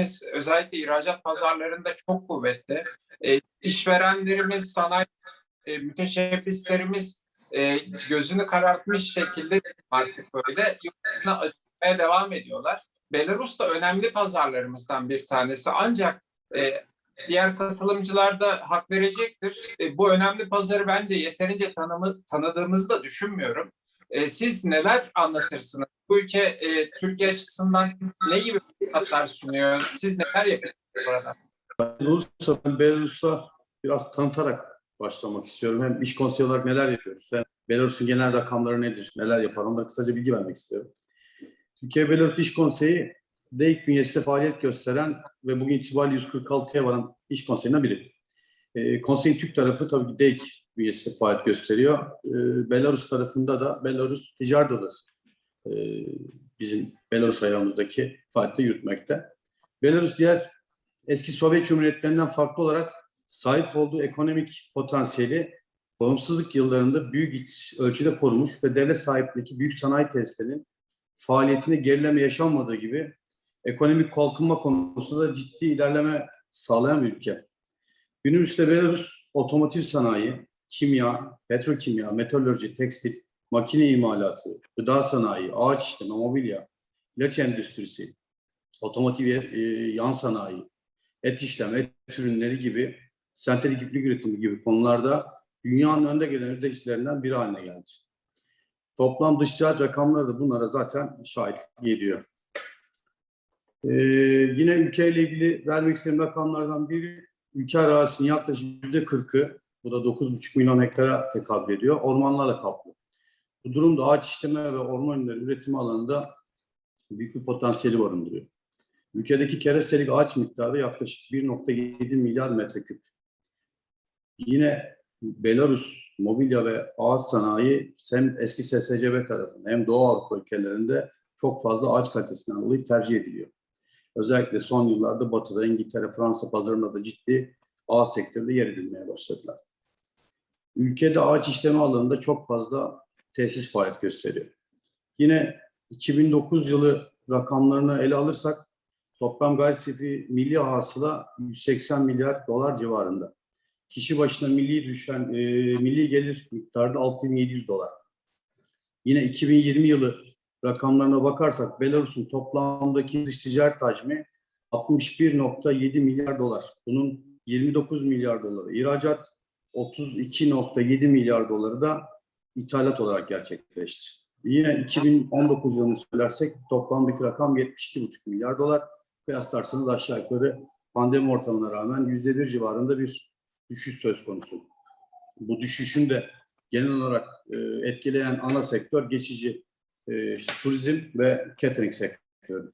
rakiplerimiz özellikle ihracat pazarlarında çok kuvvetli. E, işverenlerimiz, sanayi e, müteşebbislerimiz e, gözünü karartmış şekilde artık böyle yurt dışına açılmaya devam ediyorlar. Belarus da önemli pazarlarımızdan bir tanesi ancak e, diğer katılımcılar da hak verecektir. E, bu önemli pazarı bence yeterince tanımı, tanıdığımızı da düşünmüyorum. E, siz neler anlatırsınız? Bu ülke e, Türkiye açısından ne gibi fırsatlar sunuyor? Siz neler yapıyorsunuz burada? Olursa ben Belarus'a biraz tanıtarak başlamak istiyorum. Hem iş konseyi olarak neler yapıyoruz, hem Belarus'un genel rakamları nedir, neler yapar, onlara kısaca bilgi vermek istiyorum. Türkiye-Belarus İş Konseyi, DEİK bünyesinde faaliyet gösteren ve bugün itibariyle 146'ya varan iş konseyinden biri. E, konseyin Türk tarafı tabii ki DEİK bünyesinde faaliyet gösteriyor. E, Belarus tarafında da Belarus Ticaret Odası e, bizim Belarus ayağımızdaki faaliyeti yürütmekte. Belarus diğer eski Sovyet Cumhuriyetlerinden farklı olarak sahip olduğu ekonomik potansiyeli bağımsızlık yıllarında büyük ölçüde korumuş ve devlet sahipliğindeki büyük sanayi tesislerinin faaliyetinde gerileme yaşanmadığı gibi ekonomik kalkınma konusunda da ciddi ilerleme sağlayan bir ülke. Günümüzde Belarus otomotiv sanayi, kimya, petrokimya, metalurji, tekstil, makine imalatı, gıda sanayi, ağaç işleme, mobilya, ilaç endüstrisi, otomotiv e, yan sanayi, et işleme, et ürünleri gibi, sentetik iplik üretimi gibi konularda dünyanın önde gelen üreticilerinden biri haline geldi. Toplam dış ticaret rakamları da bunlara zaten şahitlik ediyor. Ee, yine ülkeyle ilgili vermek istediğim rakamlardan biri, ülke arazisinin yaklaşık yüzde kırkı, bu da 9,5 milyon hektara tekabül ediyor, ormanlarla kaplı. Bu durum da ağaç işleme ve orman ürünleri üretimi alanında büyük bir potansiyeli barındırıyor. Ülkedeki kerestelik ağaç miktarı yaklaşık 1.7 milyar metreküp. Yine Belarus mobilya ve ağaç sanayi hem eski SSCB tarafında hem Doğu Avrupa ülkelerinde çok fazla ağaç kalitesinden dolayı tercih ediliyor. Özellikle son yıllarda Batı'da, İngiltere, Fransa pazarında da ciddi ağaç sektöründe yer edilmeye başladılar. Ülkede ağaç işleme alanında çok fazla tesis faaliyet gösteriyor. Yine 2009 yılı rakamlarını ele alırsak toplam gayri milli hasıla 180 milyar dolar civarında. Kişi başına milli düşen e, milli gelir miktarı da 6700 dolar. Yine 2020 yılı rakamlarına bakarsak Belarus'un toplamdaki dış ticaret hacmi 61.7 milyar dolar. Bunun 29 milyar doları ihracat, 32.7 milyar doları da ithalat olarak gerçekleşti. Yine 2019 yılını söylersek toplamdaki rakam 72,5 milyar dolar. Kıyaslarsanız aşağı yukarı pandemi ortamına rağmen %1 civarında bir düşüş söz konusu. Bu düşüşün de genel olarak e, etkileyen ana sektör geçici e, turizm ve catering sektörü.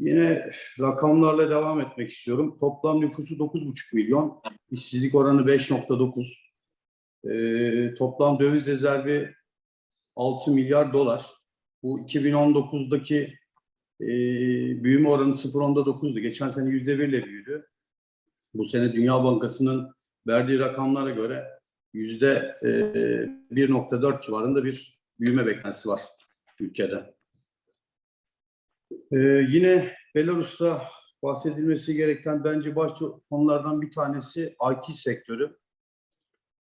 Yine rakamlarla devam etmek istiyorum. Toplam nüfusu 9,5 milyon, işsizlik oranı 5,9. E, toplam döviz rezervi 6 milyar dolar. Bu 2019'daki e, büyüme oranı 0.9'du. Geçen sene %1 ile büyüdü. Bu sene Dünya Bankası'nın verdiği rakamlara göre yüzde e, 1.4 civarında bir büyüme beklentisi var ülkede. E, yine Belarus'ta bahsedilmesi gereken bence başlı konulardan bir tanesi IT sektörü,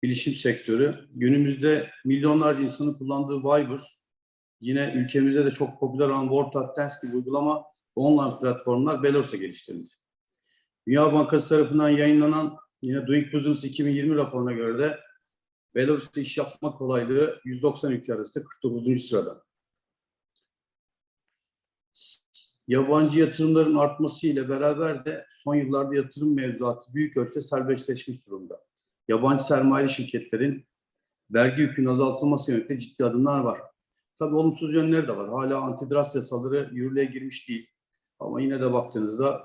bilişim sektörü. Günümüzde milyonlarca insanın kullandığı Viber, yine ülkemizde de çok popüler olan World of Dance gibi uygulama online platformlar Belarus'ta geliştirildi. Dünya Bankası tarafından yayınlanan yine Doing Business 2020 raporuna göre de Belarus'ta iş yapma kolaylığı 190 ülke arasında 49. sırada. Yabancı yatırımların artması ile beraber de son yıllarda yatırım mevzuatı büyük ölçüde serbestleşmiş durumda. Yabancı sermaye şirketlerin vergi yükünün azaltılması yönünde ciddi adımlar var. Tabii olumsuz yönleri de var. Hala antitrust yasaları yürürlüğe girmiş değil. Ama yine de baktığınızda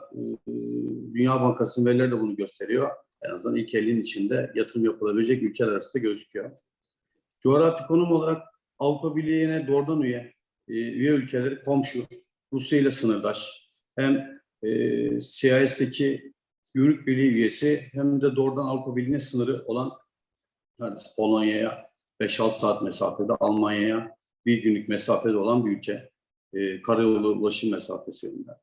Dünya Bankası'nın verileri de bunu gösteriyor. En azından ilk 50'nin içinde yatırım yapılabilecek ülkeler arasında gözüküyor. Coğrafi konum olarak Avrupa Birliği'ne doğrudan üye, üye ülkeleri komşu, Rusya ile sınırdaş. Hem e, CIS'teki Gümrük Birliği üyesi hem de doğrudan Avrupa Birliği'ne sınırı olan neredeyse Polonya'ya 5-6 saat mesafede, Almanya'ya bir günlük mesafede olan bir ülke. E, karayolu ulaşım mesafesi yönünden.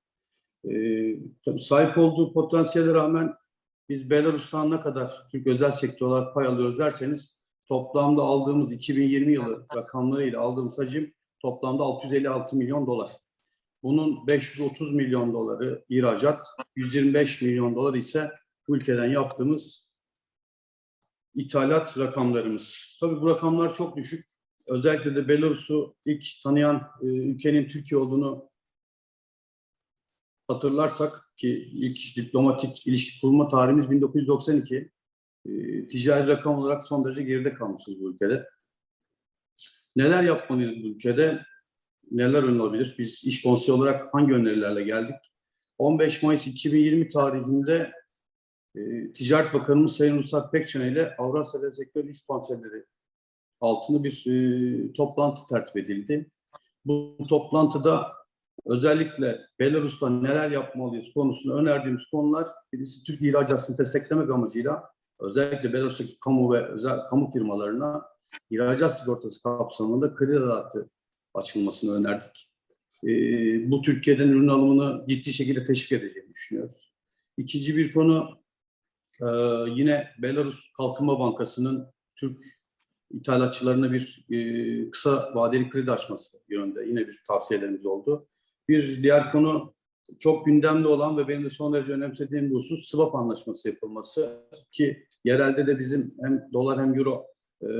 Ee, tabii sahip olduğu potansiyele rağmen biz Belarus'tan ne kadar Türk özel sektör olarak pay alıyoruz derseniz toplamda aldığımız 2020 yılı rakamlarıyla aldığımız hacim toplamda 656 milyon dolar. Bunun 530 milyon doları ihracat, 125 milyon dolar ise ülkeden yaptığımız ithalat rakamlarımız. Tabii bu rakamlar çok düşük. Özellikle de Belarus'u ilk tanıyan e, ülkenin Türkiye olduğunu hatırlarsak ki ilk diplomatik ilişki kurma tarihimiz 1992. E, ticari rakam olarak son derece geride kalmışız bu ülkede. Neler yapmalıyız bu ülkede? Neler önlenebilir? Biz iş konseyi olarak hangi önerilerle geldik? 15 Mayıs 2020 tarihinde e, Ticaret Bakanımız Sayın Ruslar Pekcan ile Avrasya ve Sektör İş Konseyleri altında bir e, toplantı tertip edildi. Bu toplantıda özellikle Belarus'ta neler yapmalıyız konusunda önerdiğimiz konular birisi Türk ihracatını desteklemek amacıyla özellikle Belarus'taki kamu ve özel kamu firmalarına ihracat sigortası kapsamında kredi dağıtı açılmasını önerdik. E, bu Türkiye'den ürün alımını ciddi şekilde teşvik edeceğini düşünüyoruz. İkinci bir konu e, yine Belarus Kalkınma Bankası'nın Türk ithalatçılarına bir e, kısa vadeli kredi açması yönünde yine bir tavsiyelerimiz oldu. Bir diğer konu çok gündemde olan ve benim de son derece önemsediğim bir husus swap anlaşması yapılması ki yerelde de bizim hem dolar hem euro e,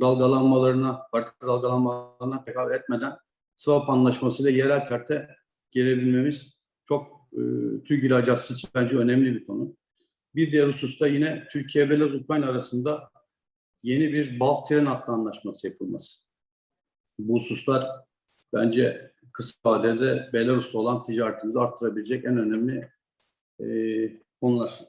dalgalanmalarına, parti dalgalanmalarına tekabül etmeden swap anlaşmasıyla yerel karte girebilmemiz çok e, Türk ihracatçısı için bence önemli bir konu. Bir diğer hususta yine Türkiye ve Ukrayna arasında yeni bir bulk tren hattı anlaşması yapılması. Bu hususlar bence kısa vadede Belarus'ta olan ticaretimizi arttırabilecek en önemli e, konular.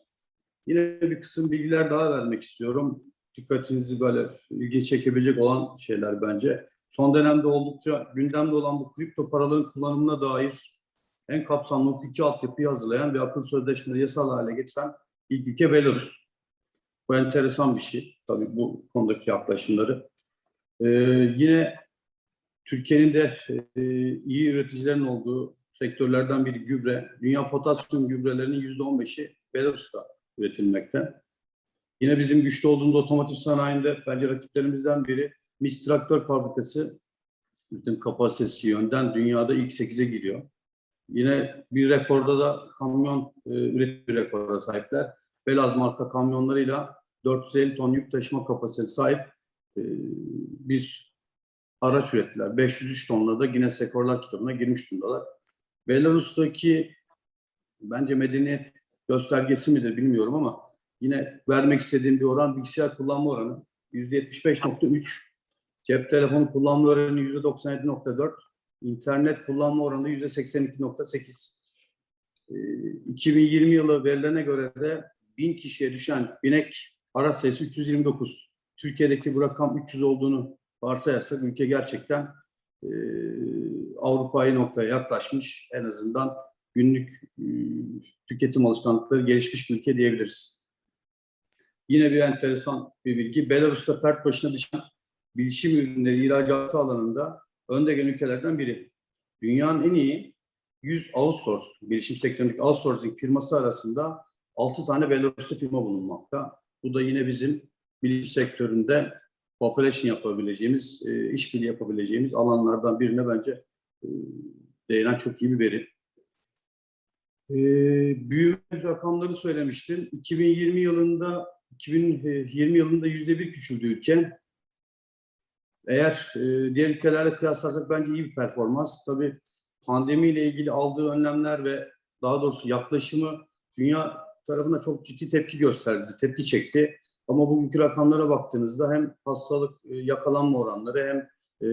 Yine bir kısım bilgiler daha vermek istiyorum. Dikkatinizi böyle ilgi çekebilecek olan şeyler bence. Son dönemde oldukça gündemde olan bu kripto paraların kullanımına dair en kapsamlı hukuki altyapıyı hazırlayan ve akıl sözleşmeleri yasal hale getiren ilk ülke Belarus. Bu enteresan bir şey. Tabii bu konudaki yaklaşımları. Ee, yine Türkiye'nin de e, iyi üreticilerin olduğu sektörlerden biri gübre. Dünya potasyum gübrelerinin yüzde on beşi Belarus'ta üretilmekte. Yine bizim güçlü olduğumuz otomotiv sanayinde bence rakiplerimizden biri MİS traktör fabrikası üretim kapasitesi yönden dünyada ilk 8'e giriyor. Yine bir rekorda da kamyon e, üretim rekora sahipler. Belaz marka kamyonlarıyla 450 ton yük taşıma kapasitesi sahip e, bir araç ürettiler. 503 tonla da Guinness Rekorlar kitabına girmiş durumdalar. Belarus'taki bence medeniyet göstergesi midir bilmiyorum ama yine vermek istediğim bir oran bilgisayar kullanma oranı %75.3, cep telefonu kullanma oranı %97.4, internet kullanma oranı %82.8. Ee, 2020 yılı verilerine göre de 1000 kişiye düşen binek araç sayısı 329. Türkiye'deki bu rakam 300 olduğunu varsayarsak ülke gerçekten e, Avrupa'yı noktaya yaklaşmış. En azından günlük e, tüketim alışkanlıkları gelişmiş bir ülke diyebiliriz. Yine bir enteresan bir bilgi. Belarus'ta fert başına düşen bilişim ürünleri ihracatı alanında önde gelen ülkelerden biri. Dünyanın en iyi 100 outsource, bilişim sektöründeki outsourcing firması arasında 6 tane Belaruslu firma bulunmakta. Bu da yine bizim bilişim sektöründe cooperation yapabileceğimiz, e, işbirliği yapabileceğimiz alanlardan birine bence e, değinen çok iyi bir veri. E, büyüme rakamları söylemiştim. 2020 yılında 2020 yılında yüzde bir küçüldü ülke. Eğer e, diğer ülkelerle kıyaslarsak bence iyi bir performans. Tabii pandemiyle ilgili aldığı önlemler ve daha doğrusu yaklaşımı dünya tarafına çok ciddi tepki gösterdi, tepki çekti. Ama bugünkü rakamlara baktığınızda hem hastalık e, yakalanma oranları hem e,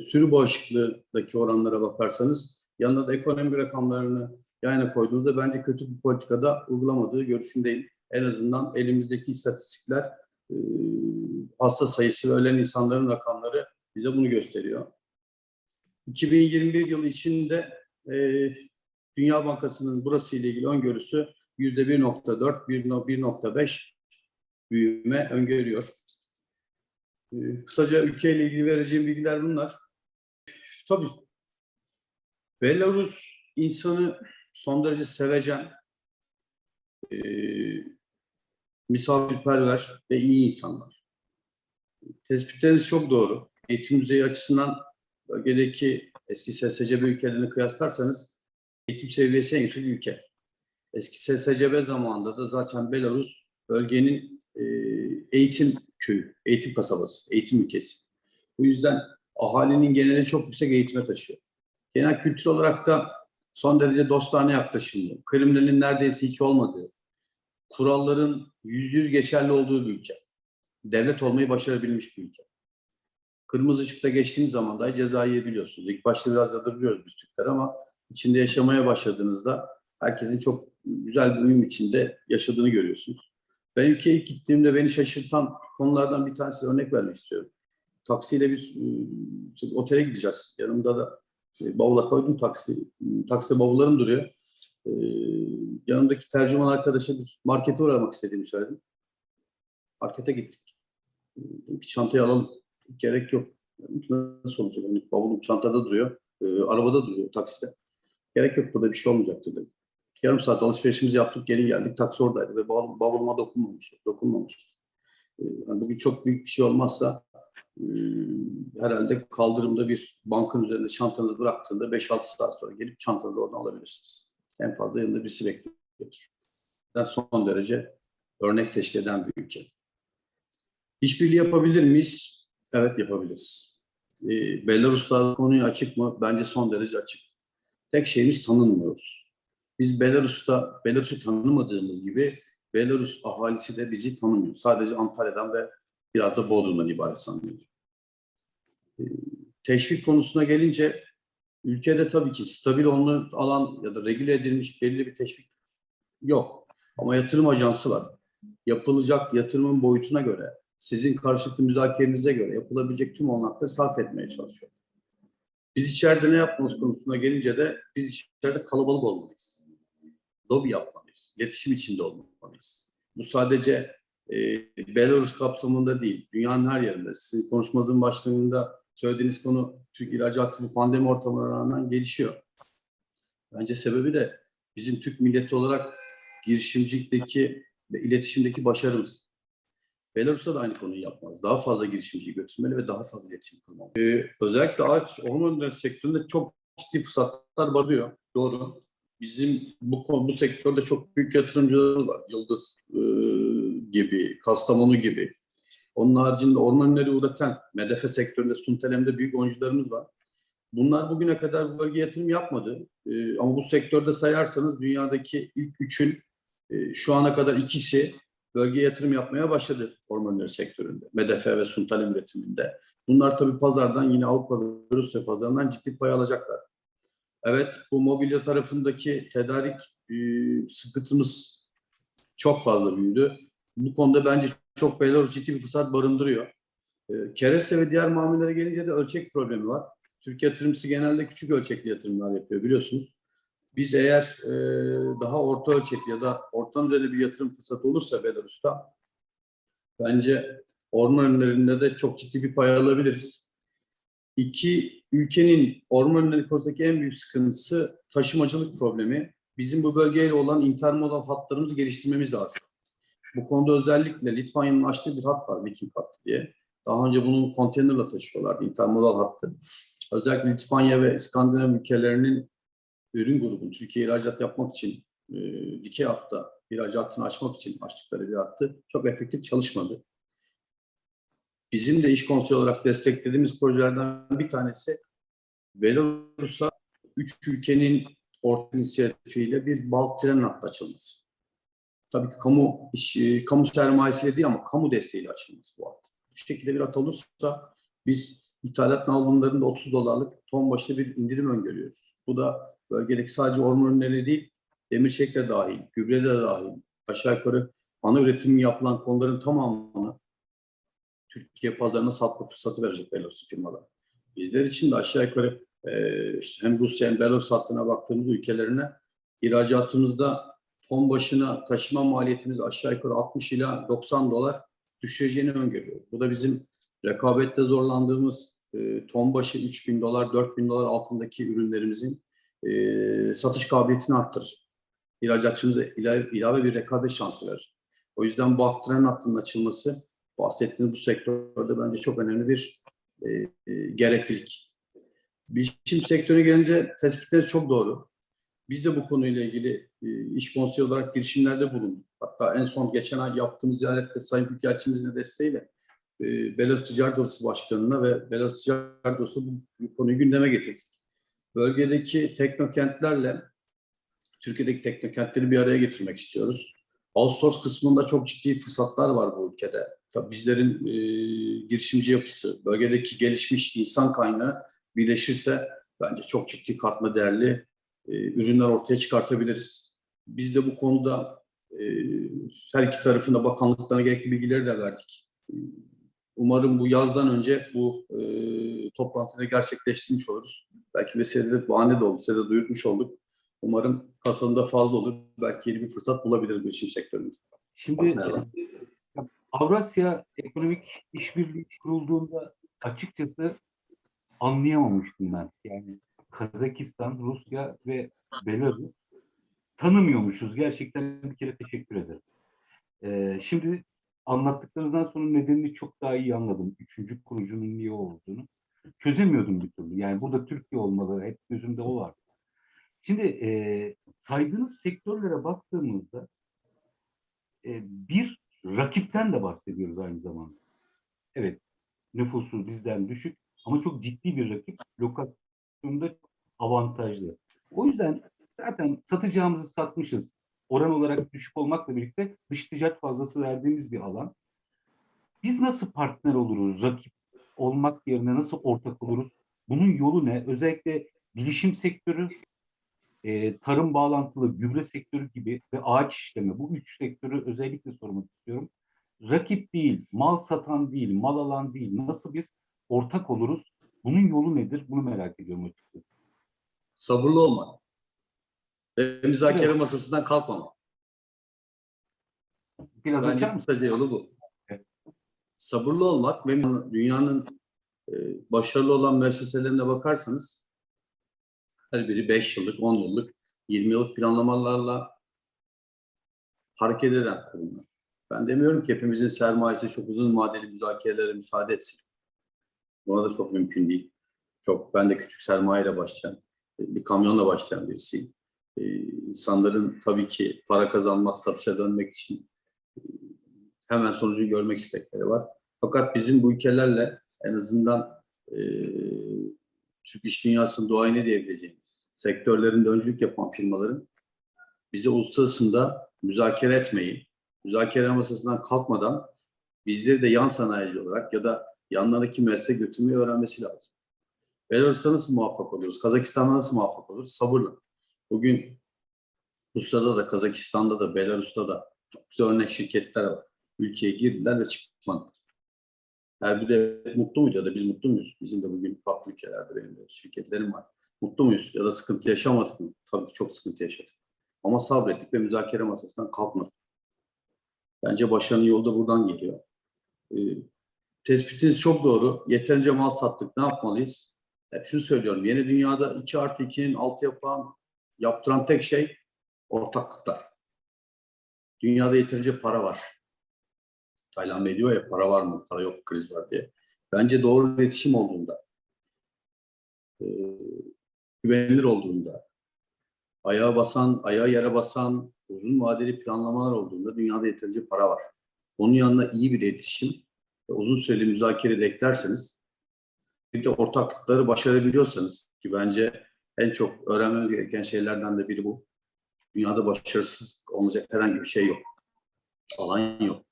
sürü bağışıklığındaki oranlara bakarsanız yanına da ekonomi rakamlarını yayına koyduğunuzda bence kötü bir politikada uygulamadığı görüşündeyim. En azından elimizdeki istatistikler e, hasta sayısı ve ölen insanların rakamları bize bunu gösteriyor. 2021 yılı içinde e, Dünya Bankası'nın burası ile ilgili öngörüsü yüzde 1.4, 1.5 büyüme öngörüyor. E, kısaca ülkeyle ilgili vereceğim bilgiler bunlar. Tabii Belarus insanı son derece sevecen, e, misafirperver ve iyi insanlar. Tespitleriniz çok doğru. Eğitim düzeyi açısından bölgedeki eski SSCB ülkelerini kıyaslarsanız eğitim seviyesi en yüksek ülke. Eski SSCB zamanında da zaten Belarus bölgenin e, eğitim köyü, eğitim kasabası, eğitim ülkesi. Bu yüzden ahalinin geneli çok yüksek eğitime taşıyor. Genel kültür olarak da son derece dostane yaklaşımlı, krimlerin neredeyse hiç olmadığı, kuralların yüzde yüz geçerli olduğu bir ülke. Devlet olmayı başarabilmiş bir ülke. Kırmızı ışıkta geçtiğiniz zaman da ceza yiyebiliyorsunuz. İlk başta biraz yadırgıyoruz biz Türkler ama içinde yaşamaya başladığınızda herkesin çok güzel bir uyum içinde yaşadığını görüyorsunuz. Ben ülkeye ilk gittiğimde beni şaşırtan konulardan bir tanesi örnek vermek istiyorum. Taksiyle bir e, otele gideceğiz. Yanımda da e, bavula koydum taksi. Takside bavullarım duruyor. E, yanımdaki tercüman arkadaşa bir markete uğramak istediğimi söyledim. Markete gittik. E, çantayı alalım. Gerek yok. Nasıl olacak? Yani bavulum çantada duruyor. E, arabada duruyor takside. Gerek yok burada bir şey olmayacaktır dedim. Yarım saat alışverişimizi yaptık, geri geldik. Taksi oradaydı ve bavul- bavuluma dokunmamış. Dokunmamış. E, yani bugün çok büyük bir şey olmazsa e, herhalde kaldırımda bir bankın üzerinde çantanızı bıraktığında 5-6 saat sonra gelip çantanızı oradan alabilirsiniz. En fazla yanında birisi bekliyordur. Son derece örnek teşkil eden bir ülke. İşbirliği yapabilir miyiz? Evet yapabiliriz. Ee, Belarus'la konuyu açık mı? Bence son derece açık. Tek şeyimiz tanınmıyoruz. Biz Belarus'ta, Belarus'u tanımadığımız gibi Belarus ahalisi de bizi tanımıyor. Sadece Antalya'dan ve biraz da Bodrum'dan ibaret sanıyor. Ee, Teşvik konusuna gelince ülkede tabii ki stabil olan alan ya da regüle edilmiş belli bir teşvik yok. Ama yatırım ajansı var. Yapılacak yatırımın boyutuna göre, sizin karşılıklı müzakerenize göre yapılabilecek tüm olanakları sarf etmeye çalışıyor. Biz içeride ne yapmalıyız konusuna gelince de biz içeride kalabalık olmalıyız. Lobi yapmalıyız. İletişim içinde olmalıyız. Bu sadece e, Belarus kapsamında değil, dünyanın her yerinde. Sizin konuşmanızın başlangıcında söylediğiniz konu Türk ihracatı bu pandemi ortamına rağmen gelişiyor. Bence sebebi de bizim Türk milleti olarak girişimcilikteki ve iletişimdeki başarımız. Belarus'ta da aynı konuyu yapmaz. Daha fazla girişimciyi götürmeli ve daha fazla iletişim kurmalı. Ee, özellikle ağaç orman sektöründe çok ciddi fırsatlar barıyor. Doğru. Bizim bu bu sektörde çok büyük yatırımcılarımız var. Yıldız e, gibi, Kastamonu gibi. Onun haricinde orman ürünleri üreten medefe sektöründe, Suntelem'de büyük oyuncularımız var. Bunlar bugüne kadar bu bölgeye yatırım yapmadı. Ee, ama bu sektörde sayarsanız dünyadaki ilk üçün e, şu ana kadar ikisi bölgeye yatırım yapmaya başladı orman ürünleri sektöründe. Medefe ve Suntalem üretiminde. Bunlar tabii pazardan yine Avrupa ve Rusya pazarından ciddi pay alacaklar. Evet bu mobilya tarafındaki tedarik e, sıkıntımız çok fazla büyüdü. Bu konuda bence çok Belarus ciddi bir fırsat barındırıyor. E, kereste ve diğer mamulelere gelince de ölçek problemi var. Türk yatırımcısı genelde küçük ölçekli yatırımlar yapıyor biliyorsunuz. Biz eğer e, daha orta ölçekli ya da orta düzeyde bir yatırım fırsatı olursa Belarus'ta bence orman ürünlerinde de çok ciddi bir pay alabiliriz. İki ülkenin orman ürünleri konusundaki en büyük sıkıntısı taşımacılık problemi. Bizim bu bölgeyle olan intermodal hatlarımızı geliştirmemiz lazım. Bu konuda özellikle Litvanya'nın açtığı bir hat var, Viking hattı diye. Daha önce bunu konteynerla taşıyorlardı, intermodal hattı. Özellikle Litvanya ve İskandinav ülkelerinin ürün grubunu Türkiye ihracat yapmak için e, dikey hatta ihracatını açmak için açtıkları bir hattı çok efektif çalışmadı. Bizim de iş konseyi olarak desteklediğimiz projelerden bir tanesi Belarus'a üç ülkenin ortak inisiyatifiyle bir balk tren hattı açılması. Tabii ki kamu iş, e, kamu sermayesiyle değil ama kamu desteğiyle açılması bu hat. Bu şekilde bir hat olursa biz ithalat nalbunlarında 30 dolarlık ton başı bir indirim öngörüyoruz. Bu da bölgedeki sadece orman ürünleri değil, demir çelik de dahil, gübre de dahil, aşağı yukarı ana üretim yapılan konuların tamamını Türkiye pazarına satma fırsatı verecek Belarus firmalar. Bizler için de aşağı yukarı e, hem Rusya hem Belarus hattına baktığımız ülkelerine ihracatımızda ton başına taşıma maliyetimiz aşağı yukarı 60 ila 90 dolar düşeceğini öngörüyoruz. Bu da bizim rekabette zorlandığımız e, ton başı 3000 dolar, 4000 dolar altındaki ürünlerimizin e, satış kabiliyetini arttırır. İhracatçımıza ilave, bir rekabet şansı verir. O yüzden bu aktörün hattının açılması bahsettiğiniz bu sektörde bence çok önemli bir e, e, gereklilik. Bilişim sektörüne gelince tespitleriniz çok doğru. Biz de bu konuyla ilgili e, iş konseyi olarak girişimlerde bulunduk. Hatta en son geçen ay yaptığımız ziyarette Sayın Büyükelçimizin de desteğiyle e, Belarus Ticaret Odası Başkanı'na ve Belarus Ticaret Odası bu, bu konuyu gündeme getirdik. Bölgedeki teknokentlerle Türkiye'deki teknokentleri bir araya getirmek istiyoruz. Outsource kısmında çok ciddi fırsatlar var bu ülkede. Tabii bizlerin e, girişimci yapısı, bölgedeki gelişmiş insan kaynağı birleşirse bence çok ciddi katma değerli ürünler ortaya çıkartabiliriz. Biz de bu konuda e, her iki tarafında bakanlıklarına gerekli bilgileri de verdik. E, Umarım bu yazdan önce bu e, toplantıda gerçekleştirmiş oluruz. Belki vesilede bahane de oldu, size de duyurmuş olduk. Umarım katılımda fazla olur. Belki yeni bir fırsat bulabiliriz bilişim sektöründe. Şimdi e, Avrasya Ekonomik İşbirliği kurulduğunda açıkçası anlayamamıştım ben. Yani Kazakistan, Rusya ve Belarus tanımıyormuşuz. Gerçekten bir kere teşekkür ederim. Ee, şimdi anlattıklarınızdan sonra nedenini çok daha iyi anladım. Üçüncü kurucunun niye olduğunu. Çözemiyordum bir türlü. Yani burada Türkiye olmalı. Hep gözümde o var. Şimdi e, saydığınız sektörlere baktığımızda e, bir rakipten de bahsediyoruz aynı zamanda. Evet, nüfusu bizden düşük ama çok ciddi bir rakip. Lokasyonda avantajlı. O yüzden zaten satacağımızı satmışız. Oran olarak düşük olmakla birlikte dış ticaret fazlası verdiğimiz bir alan. Biz nasıl partner oluruz? Rakip olmak yerine nasıl ortak oluruz? Bunun yolu ne? Özellikle bilişim sektörü, e, tarım bağlantılı gübre sektörü gibi ve ağaç işleme bu üç sektörü özellikle sormak istiyorum. Rakip değil, mal satan değil, mal alan değil. Nasıl biz ortak oluruz? Bunun yolu nedir? Bunu merak ediyorum açıkçası. Sabırlı olmak. Ve müzakere Evet. masasından kalkmamak. Biraz Bence açar mısın? yolu bu. Evet. Sabırlı olmak ve dünyanın e, başarılı olan müesseselerine bakarsanız her biri 5 yıllık, 10 yıllık, 20 yıllık planlamalarla hareket eden kurumlar. Ben demiyorum ki hepimizin sermayesi çok uzun vadeli müzakerelere müsaade etsin. Buna da çok mümkün değil. Çok ben de küçük sermayeyle başlayan, bir kamyonla başlayan birisiyim. Ee, insanların tabii ki para kazanmak, satışa dönmek için e, hemen sonucu görmek istekleri var. Fakat bizim bu ülkelerle en azından e, Türk iş dünyasının doğayını diyebileceğimiz sektörlerinde öncülük yapan firmaların bize uluslararasında müzakere etmeyi, müzakere masasından kalkmadan bizleri de yan sanayici olarak ya da yanlarındaki mesleğe götürmeyi öğrenmesi lazım. Belarus'ta nasıl muvaffak oluyoruz? Kazakistan'da nasıl muvaffak oluruz? Sabırla. Bugün Rusya'da da, Kazakistan'da da, Belarus'ta da çok güzel örnek şirketler var. Ülkeye girdiler ve çıkmadılar. Her biri de mutlu muydu ya da biz mutlu muyuz? Bizim de bugün farklı ülkelerde benim de şirketlerim var. Mutlu muyuz ya da sıkıntı yaşamadık mı? Tabii çok sıkıntı yaşadık. Ama sabrettik ve müzakere masasından kalkmadık. Bence başarının yolu da buradan geliyor. Ee, tespitiniz çok doğru. Yeterince mal sattık. Ne yapmalıyız? Hep şunu söylüyorum. Yeni dünyada 2 artı 2'nin altı yapan, yaptıran tek şey ortaklıklar. Dünyada yeterince para var. Taylan Bey diyor ya para var mı? Para yok, kriz var diye. Bence doğru iletişim olduğunda, e, güvenilir olduğunda, ayağa basan, ayağa yere basan, uzun vadeli planlamalar olduğunda dünyada yeterince para var. Onun yanına iyi bir iletişim uzun süreli müzakere de eklerseniz, bir de ortaklıkları başarabiliyorsanız ki bence en çok öğrenmemiz gereken şeylerden de biri bu. Dünyada başarısız olacak herhangi bir şey yok. Alan yok.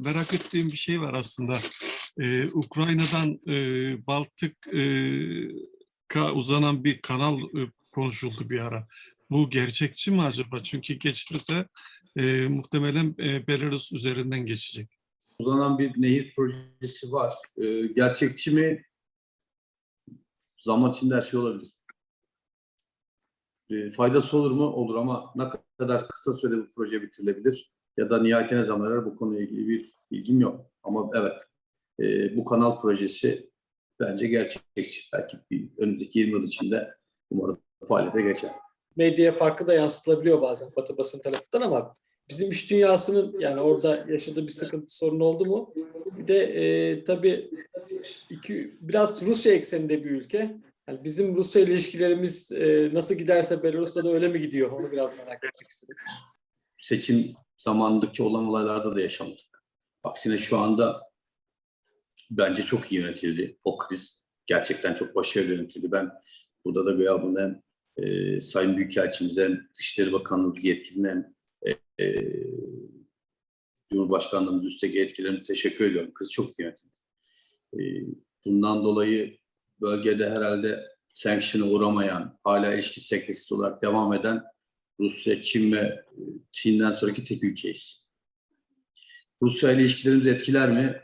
merak ettiğim bir şey var aslında. Ee, Ukrayna'dan e, Baltık e, uzanan bir kanal e, konuşuldu bir ara. Bu gerçekçi mi acaba? Çünkü geçirse e, muhtemelen e, Belarus üzerinden geçecek. Uzanan bir nehir projesi var. Ee, gerçekçi mi? Zaman içinde her şey olabilir. Ee, faydası olur mu? Olur ama ne kadar kısa sürede bu proje bitirilebilir ya da nihayetine zamanlar bu konuyla ilgili bir bilgim yok. Ama evet e, bu kanal projesi bence gerçekçi. Belki bir, önümüzdeki 20 yıl içinde umarım faaliyete geçer. medyaya farklı da yansıtılabiliyor bazen Batı basın tarafından ama bizim iş dünyasının yani orada yaşadığı bir sıkıntı sorun oldu mu? Bir de e, tabii iki, biraz Rusya ekseninde bir ülke. Yani bizim Rusya ile ilişkilerimiz e, nasıl giderse Belarus'ta da öyle mi gidiyor? Onu biraz merak etmek istedim. seçim zamanındaki olan olaylarda da yaşamadık. Aksine şu anda bence çok iyi yönetildi. O kriz gerçekten çok başarılı yönetildi. Ben burada da gıyabında hem e, Sayın Büyükelçimize hem Dışişleri Bakanlığı yetkililerine hem e, e, Cumhurbaşkanlığımız üstteki yetkilerine teşekkür ediyorum. Kız çok yönetildi. E, bundan dolayı bölgede herhalde sanction'a uğramayan, hala ilişki sektesi olarak devam eden Rusya, Çin ve Çin'den sonraki tek ülkeyiz. Rusya ile ilişkilerimiz etkiler mi?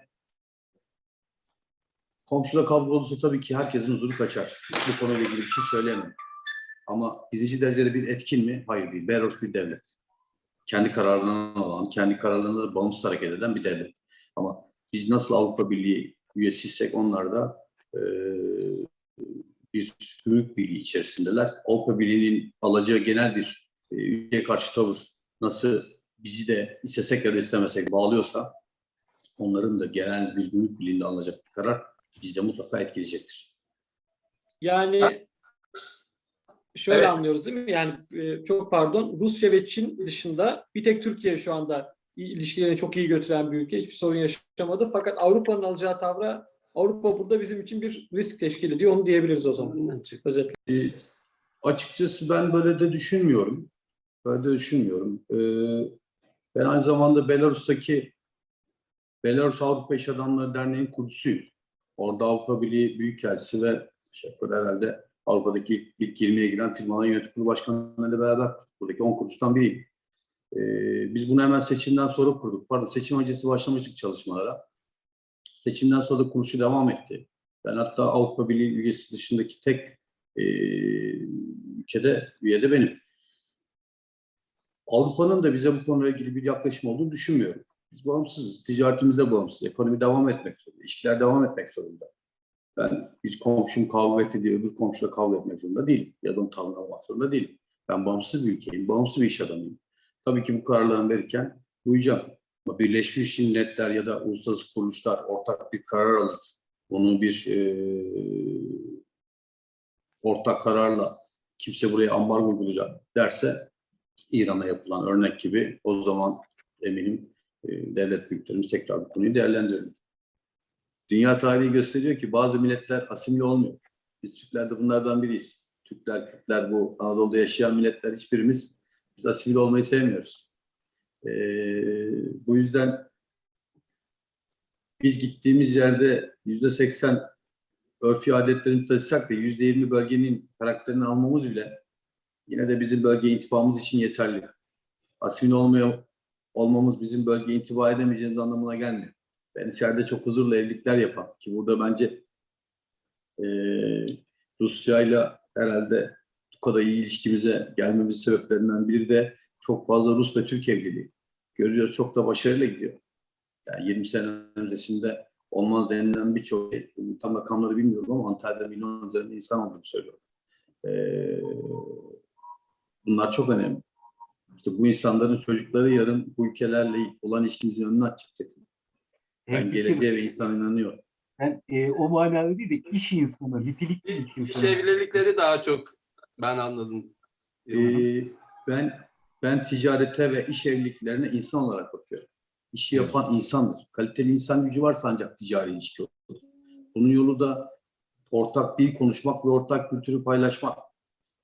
Komşuda kavga olursa tabii ki herkesin huzuru kaçar. Bu konuyla ilgili bir şey söyleyemem. Ama birinci derecede bir etkin mi? Hayır değil. Belarus bir devlet. Kendi kararlarına olan, kendi kararlarına da bağımsız hareket eden bir devlet. Ama biz nasıl Avrupa Birliği üyesiysek onlar da eee, bir gümrük birliği içerisindeler. Avrupa Birliği'nin alacağı genel bir e, ülkeye karşı tavır nasıl bizi de istesek ya da istemesek bağlıyorsa onların da genel bir gümrük birliğinde alınacak bir karar bizde mutlaka etkileyecektir. Yani şöyle Evet. anlıyoruz değil mi? Yani e, çok pardon Rusya ve Çin dışında bir tek Türkiye şu anda ilişkilerini çok iyi götüren bir ülke. Hiçbir sorun yaşamadı. Fakat Avrupa'nın alacağı tavra Avrupa burada bizim için bir risk teşkil ediyor. Onu diyebiliriz o zaman. Özetle. E, açıkçası ben böyle de düşünmüyorum. Böyle de düşünmüyorum. E, ben aynı zamanda Belarus'taki Belarus Avrupa İş Adamları Derneği'nin kurucusuyum. Orada Avrupa Birliği Büyükelçisi ve şey, herhalde Avrupa'daki ilk, ilk 20'ye giren Tırmanan Yönetim Kurulu Başkanlarıyla beraber buradaki 10 kuruluştan biriyim. E, biz bunu hemen seçimden sonra kurduk. Pardon seçim öncesi başlamıştık çalışmalara. Seçimden sonra da kuruluşu devam etti. Ben hatta Avrupa Birliği üyesi dışındaki tek e, ülkede üye de benim. Avrupa'nın da bize bu konuyla ilgili bir yaklaşım olduğunu düşünmüyorum. Biz bağımsızız. Ticaretimiz de bağımsız. Ekonomi devam etmek zorunda. İlişkiler devam etmek zorunda. Ben bir komşum kavga etti diye öbür komşuyla kavga etmek zorunda değilim. Ya da onu tavır almak zorunda değilim. Ben bağımsız bir ülkeyim. Bağımsız bir iş adamıyım. Tabii ki bu kararlarını verirken uyacağım. Ama Birleşmiş Milletler ya da uluslararası kuruluşlar ortak bir karar alır. Bunu bir eee ortak kararla kimse buraya ambargo uygulayacak derse İran'a yapılan örnek gibi o zaman eminim e, devlet büyüklerimiz tekrar bu konuyu değerlendirir. Dünya tarihi gösteriyor ki bazı milletler asimile olmuyor. Biz Türkler de bunlardan biriyiz. Türkler, Kürtler, bu Anadolu'da yaşayan milletler hiçbirimiz biz asimile olmayı sevmiyoruz. E, bu yüzden biz gittiğimiz yerde yüzde seksen örfi adetlerini taşısak da yüzde yirmi bölgenin karakterini almamız bile yine de bizim bölgeye intibamız için yeterli. Asimile olmuyor olmamız bizim bölgeye intiba edemeyeceğimiz anlamına gelmiyor. Ben içeride çok huzurla evlilikler yapan ki burada bence eee Rusya'yla herhalde bu kadar iyi ilişkimize gelmemiz sebeplerinden biri de çok fazla Rus ve Türk evliliği. Görüyoruz çok da başarıyla gidiyor. Yani 20 sene öncesinde olmaz denilen birçok şey, tam rakamları bilmiyorum ama Antalya'da milyon üzerinde insan olduğunu söylüyorum. Ee, bunlar çok önemli. İşte bu insanların çocukları yarın bu ülkelerle olan ilişkimizin önüne açacak. Ben geleceğe ve insana inanıyorum. Ben e, o manada değil de iş insanı, nitelikli İş, iş iş insanı. evlilikleri daha çok ben anladım. Ee, ben ben ticarete ve iş evliliklerine insan olarak bakıyorum. İşi yapan insandır. Kaliteli insan gücü varsa ancak ticari ilişki olur. Bunun yolu da ortak dil konuşmak ve ortak kültürü paylaşmak.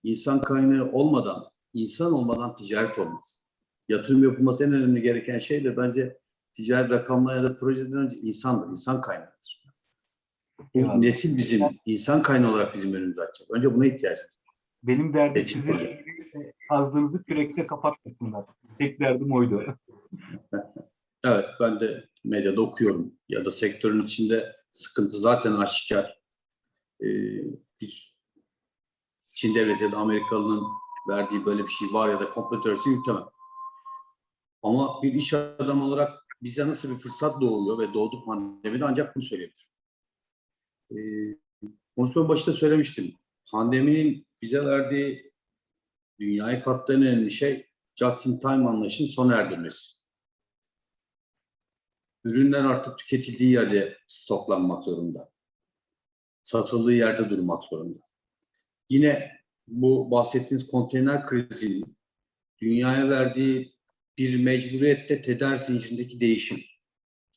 İnsan kaynağı olmadan, insan olmadan ticaret olmaz. Yatırım yapılması en önemli gereken şey de bence ticari rakamlar ya da projeden önce insandır, insan kaynağıdır. Bu Ya. nesil bizim, insan kaynağı olarak bizim önümüzü açacak. Önce buna ihtiyacımız var. Benim derdim Geçin sizin hocam. e, kazdığınızı kürekte kapatmasınlar. Tek derdim oydu. Evet, ben de medyada okuyorum ya da sektörün içinde sıkıntı zaten aşikar. Ee, biz Çin devleti ya da Amerikalı'nın verdiği böyle bir şey var ya da komplo teorisi yürütemem. Ama bir iş adamı olarak bize nasıl bir fırsat doğuyor ve doğdu pandemide ancak bunu söyleyebilirim. Ee, konuşmanın başında söylemiştim. Pandeminin bize verdiği dünyaya en önemli şey just in time anlayışını sona erdirmesi. Ürünler artık tüketildiği yerde stoklanmak zorunda. Satıldığı yerde durmak zorunda. Yine bu bahsettiğiniz konteyner krizinin dünyaya verdiği bir mecburiyette tedarik zincirindeki değişim.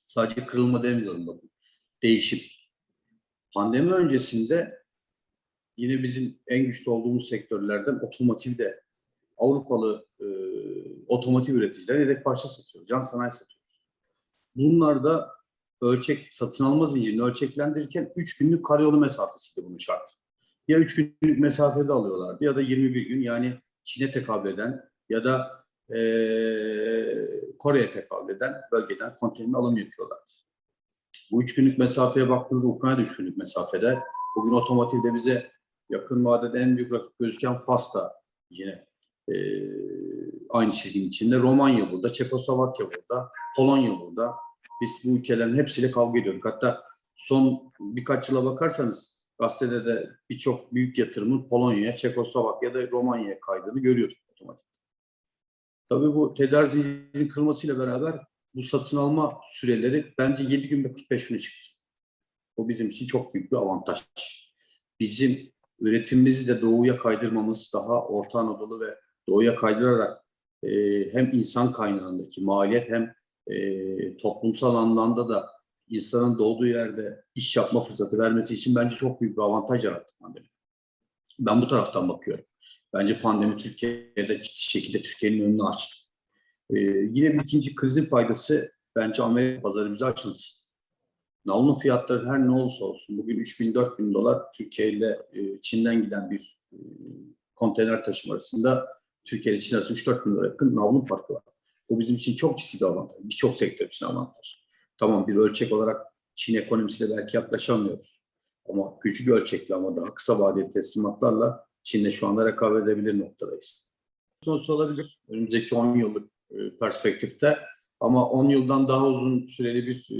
Sadece kırılma demiyorum bakın. Değişim. Pandemi öncesinde yine bizim en güçlü olduğumuz sektörlerden otomotivde Avrupalı e, otomotiv üreticiler yedek parça satıyor. Can sanayi satıyoruz. Bunlar da ölçek, satın alma zincirini ölçeklendirirken 3 günlük karayolu mesafesiydi bunun şart. Ya 3 günlük mesafede alıyorlardı ya da 21 gün yani Çin'e tekabül eden ya da e, Kore'ye tekabül eden bölgeden konteyner alım yapıyorlar. Bu üç günlük mesafeye baktığımızda Ukrayna üç günlük mesafede. Bugün otomotivde bize yakın vadede en büyük rakip gözüken Fas'ta yine e, aynı çizginin içinde. Romanya burada, Çekoslovakya burada, Polonya burada. Biz bu ülkelerin hepsiyle kavga ediyoruz. Hatta son birkaç yıla bakarsanız gazetede de birçok büyük yatırımın Polonya'ya, Çekoslovakya'da Romanya'ya kaydığını görüyorduk. Tabii bu tedarik zincirinin kırılmasıyla beraber bu satın alma süreleri bence 7 gün ve 45 güne çıktı. O bizim için çok büyük bir avantaj. Bizim üretimimizi de doğuya kaydırmamız daha Orta Anadolu ve doğuya kaydırarak e, hem insan kaynağındaki maliyet hem e, toplumsal anlamda da insanın doğduğu yerde iş yapma fırsatı vermesi için bence çok büyük bir avantaj yarattı pandemi. Ben bu taraftan bakıyorum. Bence pandemi Türkiye'de ciddi şekilde Türkiye'nin önünü açtı. Ee, yine bir ikinci krizin faydası bence Amerika pazarı bize açıldı. Nalın fiyatları her ne olursa olsun bugün 3000 4000 dolar Türkiye ile e, Çin'den giden bir e, konteyner taşıma arasında Türkiye ile Çin arasında 3-4 bin lira yakın navlun farkı var. Bu bizim için çok ciddi bir avantaj. Birçok sektör için avantaj. Tamam bir ölçek olarak Çin ekonomisiyle belki yaklaşamıyoruz. Ama küçük ölçekli ama daha kısa vadeli teslimatlarla Çin'le şu anda rekabet edebilir noktadayız. Sonuç olabilir önümüzdeki 10 yıllık e, perspektifte ama 10 yıldan daha uzun süreli bir e,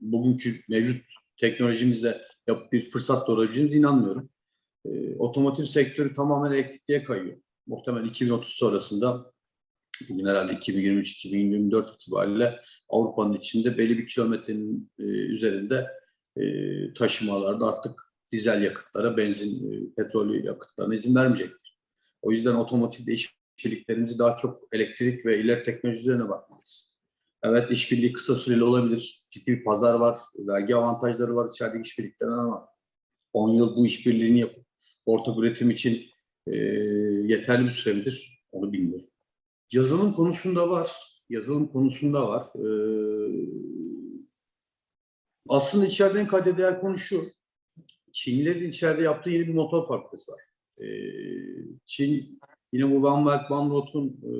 bugünkü mevcut teknolojimizle yap bir fırsat doğurabileceğimize inanmıyorum. E, otomotiv sektörü tamamen elektrikliğe kayıyor. Muhtemelen 2030 sonrasında bugün herhalde 2023-2024 itibariyle Avrupa'nın içinde belli bir kilometrenin e, üzerinde e, taşımalarda artık dizel yakıtlara, benzin, e, petrol yakıtlarına izin vermeyecektir. O yüzden otomotivde işbirliklerimizi daha çok elektrik ve ileri teknoloji üzerine bakmalıyız. Evet işbirliği kısa süreli olabilir. Ciddi bir pazar var, vergi avantajları var içerideki işbirliklerin ama 10 yıl bu işbirliğini yapıp ortak üretim için e, yeterli bir süre midir? Onu bilmiyorum. Yazılım konusunda var. Yazılım konusunda var. Ee, aslında içeride en kayda değer konu şu. Çinlilerin içeride yaptığı yeni bir motor fabrikası var. Ee, Çin yine bu One Belt One Road'un e,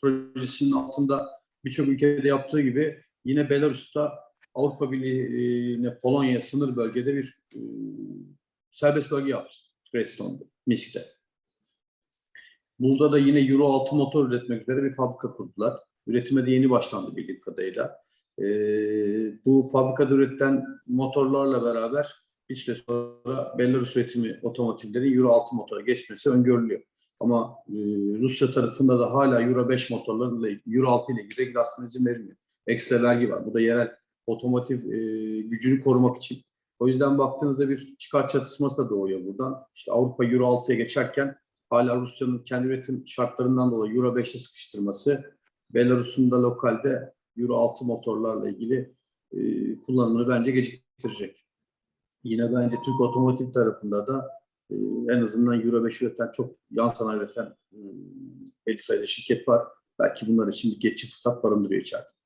projesinin altında birçok ülkede yaptığı gibi yine Belarus'ta Avrupa Birliği'ne Polonya sınır bölgede bir e, serbest bölge yaptı. Greystone'da, Minsk'te. Burada da yine Euro 6 motor üretmek üzere bir fabrika kurdular. Üretime de yeni başlandı bildiğim kadarıyla. Ee, bu fabrikada üretilen motorlarla beraber bir süre sonra Belarus üretimi otomotivlerin Euro 6 motora geçmesi öngörülüyor. Ama e, Rusya tarafında da hala Euro 5 motorlarıyla Euro 6 ile ilgili regülasyon izin verilmiyor. Ekstra vergi var. Bu da yerel otomotiv e, gücünü korumak için. O yüzden baktığınızda bir çıkar çatışması da doğuyor buradan. İşte Avrupa Euro 6'ya geçerken hala Rusya'nın kendi üretim şartlarından dolayı Euro 5'e sıkıştırması, Belarus'un da lokalde Euro 6 motorlarla ilgili e, kullanımını bence geciktirecek. Yine bence Türk otomotiv tarafında da e, en azından Euro 5 üreten çok yan sanayi üreten e, sayıda şirket var. Belki bunlar için geçici fırsat barındırıyor içeride.